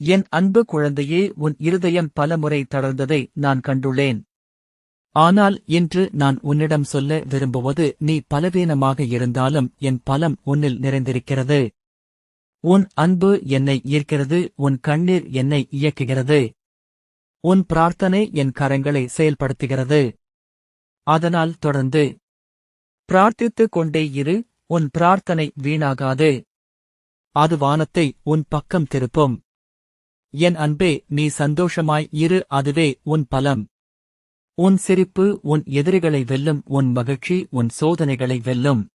என் அன்பு குழந்தையே உன் இருதயம் பலமுறை தளர்ந்ததை நான் கண்டுள்ளேன். ஆனால் இன்று நான் உன்னிடம் சொல்ல விரும்புவது நீ பலவீனமாக இருந்தாலும் என் பலம் உன்னில் நிறைந்திருக்கிறது. உன் அன்பு என்னை ஈர்க்கிறது உன் கண்ணீர் என்னை இயக்குகிறது. உன் பிரார்த்தனை என் கரங்களை செயல்படுத்துகிறது. அதனால் தொடர்ந்து பிரார்த்தித்துக் கொண்டே இரு உன் பிரார்த்தனை வீணாகாது. அது வானத்தை உன் பக்கம் திருப்பும். என் அன்பே நீ சந்தோஷமாய் இரு அதுவே உன் பலம். உன் சிரிப்பு உன் எதிரிகளை வெல்லும் உன் மகிழ்ச்சி உன் சோதனைகளை வெல்லும்.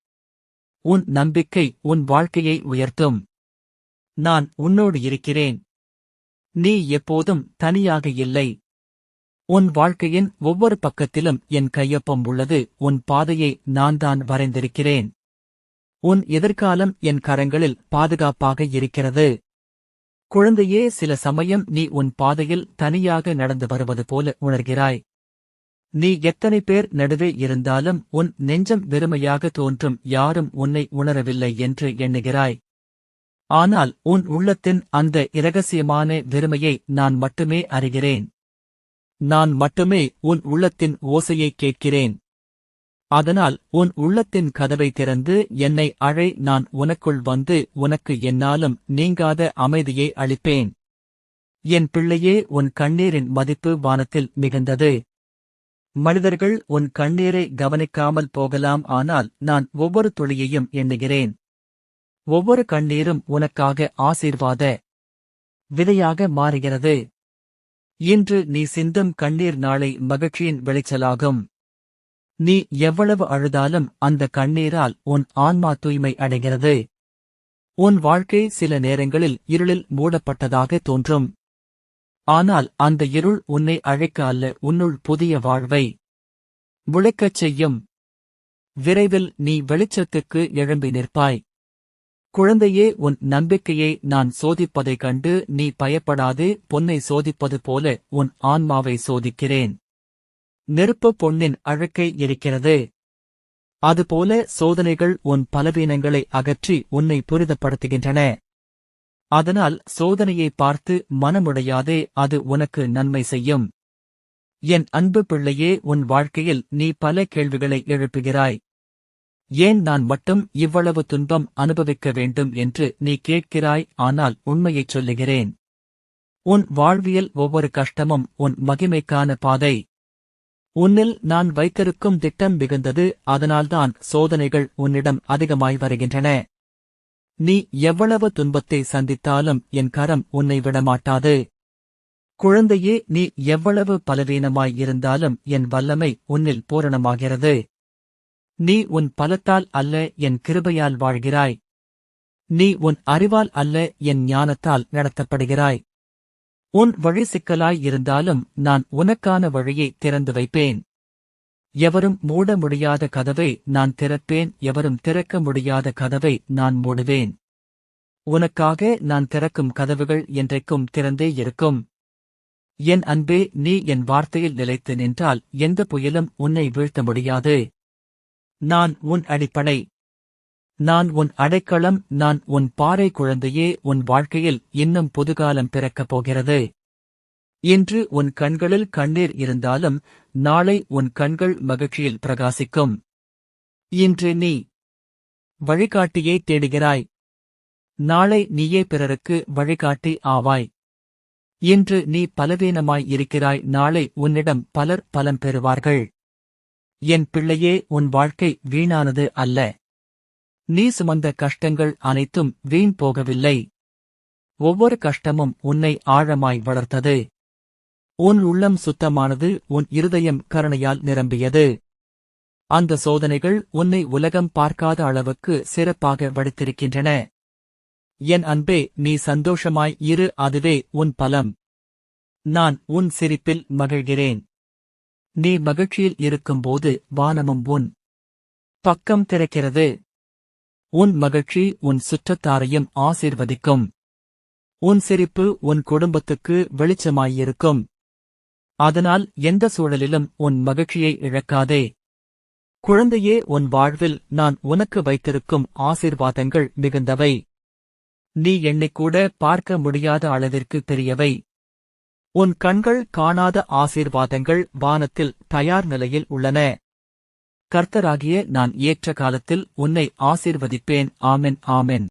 உன் நம்பிக்கை உன் வாழ்க்கையை உயர்த்தும். நான் உன்னோடு இருக்கிறேன். நீ எப்போதும் தனியாக இல்லை. உன் வாழ்க்கையின் ஒவ்வொரு பக்கத்திலும் என் கையொப்பம் உள்ளது உன் பாதையை நான் தான் வரைந்திருக்கிறேன். உன் எதிர்காலம் என் கரங்களில் பாதுகாப்பாக இருக்கிறது. குழந்தையே சில சமயம் நீ உன் பாதையில் தனியாக நடந்து வருவது போல உணர்கிறாய். நீ எத்தனை பேர் நடுவே இருந்தாலும் உன் நெஞ்சம் வெறுமையாக தோன்றும் யாரும் உன்னை உணரவில்லை என்று எண்ணுகிறாய். ஆனால் உன் உள்ளத்தின் அந்த இரகசியமான வெறுமையை நான் மட்டுமே அறிகிறேன். நான் மட்டுமே உன் உள்ளத்தின் ஓசையை கேட்கிறேன். அதனால் உன் உள்ளத்தின் கதவை திறந்து என்னை அழை நான் உனக்குள் வந்து உனக்கு என்னாலும் நீங்காத அமைதியை அளிப்பேன். என் பிள்ளையே உன் கண்ணீரின் மதிப்பு வானத்தில் மிகுந்தது. மனிதர்கள் உன் கண்ணீரை கவனிக்காமல் போகலாம் ஆனால் நான் ஒவ்வொரு துளியையும் எண்ணுகிறேன். ஒவ்வொரு கண்ணீரும் உனக்காக ஆசீர்வாத விதையாக மாறுகிறது. இன்று நீ சிந்தும் கண்ணீர் நாளை மகிழ்ச்சியின் விளைச்சலாகும். நீ எவ்வளவு அழுதாலும் அந்த கண்ணீரால் உன் ஆன்மா தூய்மை அடைகிறது. உன் வாழ்க்கை சில நேரங்களில் இருளில் மூடப்பட்டதாக தோன்றும். ஆனால் அந்த இருள் உன்னை அழைக்க அல்ல உன்னுள் புதிய வாழ்வை விளக்கச் செய்யும். விரைவில் நீ வெளிச்சத்துக்கு எழும்பி நிற்பாய். குழந்தையே உன் நம்பிக்கையை நான் சோதிப்பதைக் கண்டு நீ பயப்படாதே பொன்னை சோதிப்பது போல உன் ஆன்மாவை சோதிக்கிறேன். நெருப்பு பொன்னின் அழுக்கை இருக்கிறது அதுபோல சோதனைகள் உன் பலவீனங்களை அகற்றி உன்னை புரிதப்படுத்துகின்றன. அதனால் சோதனையை பார்த்து மனமுடையாதே அது உனக்கு நன்மை செய்யும். என் அன்பு பிள்ளையே உன் வாழ்க்கையில் நீ பல கேள்விகளை எழுப்புகிறாய். ஏன் நான் மட்டும் இவ்வளவு துன்பம் அனுபவிக்க வேண்டும் என்று நீ கேட்கிறாய் ஆனால் உண்மையைச் சொல்லுகிறேன். உன் வாழ்வியல் ஒவ்வொரு கஷ்டமும் உன் மகிமைக்கான பாதை. உன்னில் நான் வைத்திருக்கும் திட்டம் மிகுந்தது அதனால்தான் சோதனைகள் உன்னிடம் அதிகமாய் வருகின்றன. நீ எவ்வளவு துன்பத்தை சந்தித்தாலும் என் கரம் உன்னை விடமாட்டாது. குழந்தையே நீ எவ்வளவு பலவீனமாய் இருந்தாலும் என் வல்லமை உன்னில் பூரணமாகிறது. நீ உன் பலத்தால் அல்ல என் கிருபையால் வாழ்கிறாய். நீ உன் அறிவால் அல்ல என் ஞானத்தால் நடத்தப்படுகிறாய். உன் வழி சிக்கலாய் இருந்தாலும் நான் உனக்கான வழியை திறந்து வைப்பேன். எவரும் மூட முடியாத கதவை நான் திறப்பேன் எவரும் திறக்க முடியாத கதவை நான் மூடுவேன். உனக்காக நான் திறக்கும் கதவுகள் என்றைக்கும் திறந்தே இருக்கும். என் அன்பே நீ என் வார்த்தையில் நிலைத்து நின்றால் எந்த புயலும் உன்னை வீழ்த்த முடியாது. நான் உன் அடிப்படை நான் உன் அடைக்கலம் நான் உன் பாறை குழந்தையே உன் வாழ்க்கையில் இன்னும் புதுகாலம் பிறக்கப் போகிறது. இன்று உன் கண்களில் கண்ணீர் இருந்தாலும் நாளை உன் கண்கள் மகிழ்ச்சியில் பிரகாசிக்கும். இன்று நீ வழிகாட்டியை தேடுகிறாய். நாளை நீயே பிறருக்கு வழிகாட்டி ஆவாய். இன்று நீ பலவீனமாய் இருக்கிறாய் நாளை உன்னிடம் பலர் பலம் பெறுவார்கள். என் பிள்ளையே உன் வாழ்க்கை வீணானது அல்ல. நீ சுமந்த கஷ்டங்கள் அனைத்தும் வீண் போகவில்லை. ஒவ்வொரு கஷ்டமும் உன்னை ஆழமாய் வளர்த்தது. உன் உள்ளம் சுத்தமானது உன் இருதயம் கருணையால் நிரம்பியது. அந்த சோதனைகள் உன்னை உலகம் பார்க்காத அளவுக்கு சிறப்பாக வடித்திருக்கின்றன. என் அன்பே நீ சந்தோஷமாய் இரு அதுவே உன் பலம். நான் உன் சிரிப்பில் மகிழ்கிறேன். நீ மகிழ்ச்சியில் இருக்கும்போது வானமும் உன் பக்கம் திறக்கிறது. உன் மகிழ்ச்சி உன் சுற்றத்தாரையும் ஆசீர்வதிக்கும். உன் சிரிப்பு உன் குடும்பத்துக்கு வெளிச்சமாயிருக்கும். அதனால் எந்த சூழலிலும் உன் மகிழ்ச்சியை இழக்காதே. குழந்தையே உன் வாழ்வில் நான் உனக்கு வைத்திருக்கும் ஆசீர்வாதங்கள் மிகுந்தவை. நீ என்னைக்கூட பார்க்க முடியாத அளவிற்கு பெரியவை. உன் கண்கள் காணாத ஆசீர்வாதங்கள் வானத்தில் தயார் நிலையில் உள்ளன. கர்த்தராகிய நான் ஏற்ற காலத்தில் உன்னை ஆசீர்வதிப்பேன். ஆமென் ஆமென்.